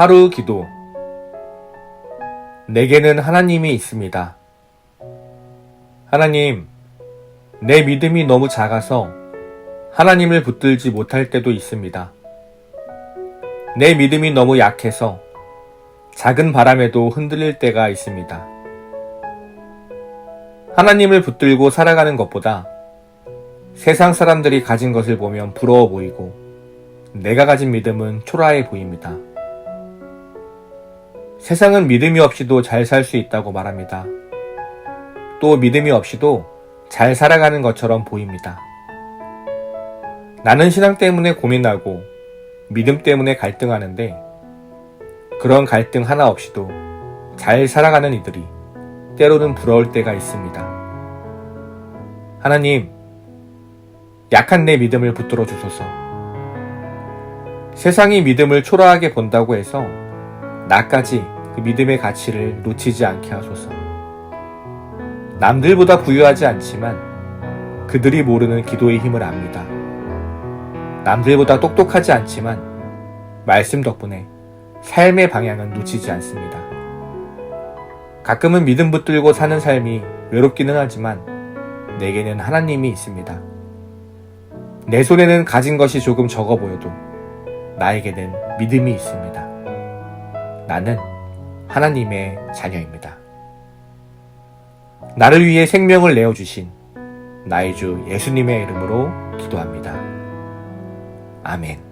하루 기도. 내게는 하나님이 있습니다. 하나님, 내 믿음이 너무 작아서 하나님을 붙들지 못할 때도 있습니다. 내 믿음이 너무 약해서 작은 바람에도 흔들릴 때가 있습니다. 하나님을 붙들고 살아가는 것보다 세상 사람들이 가진 것을 보면 부러워 보이고 내가 가진 믿음은 초라해 보입니다. 세상은 믿음이 없이도 잘 살 수 있다고 말합니다. 또 믿음이 없이도 잘 살아가는 것처럼 보입니다. 나는 신앙 때문에 고민하고 믿음 때문에 갈등하는데 그런 갈등 하나 없이도 잘 살아가는 이들이 때로는 부러울 때가 있습니다. 하나님, 약한 내 믿음을 붙들어 주소서. 세상이 믿음을 초라하게 본다고 해서 나까지 그 믿음의 가치를 놓치지 않게 하소서. 남들보다 부유하지 않지만 그들이 모르는 기도의 힘을 압니다. 남들보다 똑똑하지 않지만 말씀 덕분에 삶의 방향은 놓치지 않습니다. 가끔은 믿음 붙들고 사는 삶이 외롭기는 하지만 내게는 하나님이 있습니다. 내 손에는 가진 것이 조금 적어 보여도 나에게는 믿음이 있습니다. 나는 하나님의 자녀입니다. 나를 위해 생명을 내어주신 나의 주 예수님의 이름으로 기도합니다. 아멘.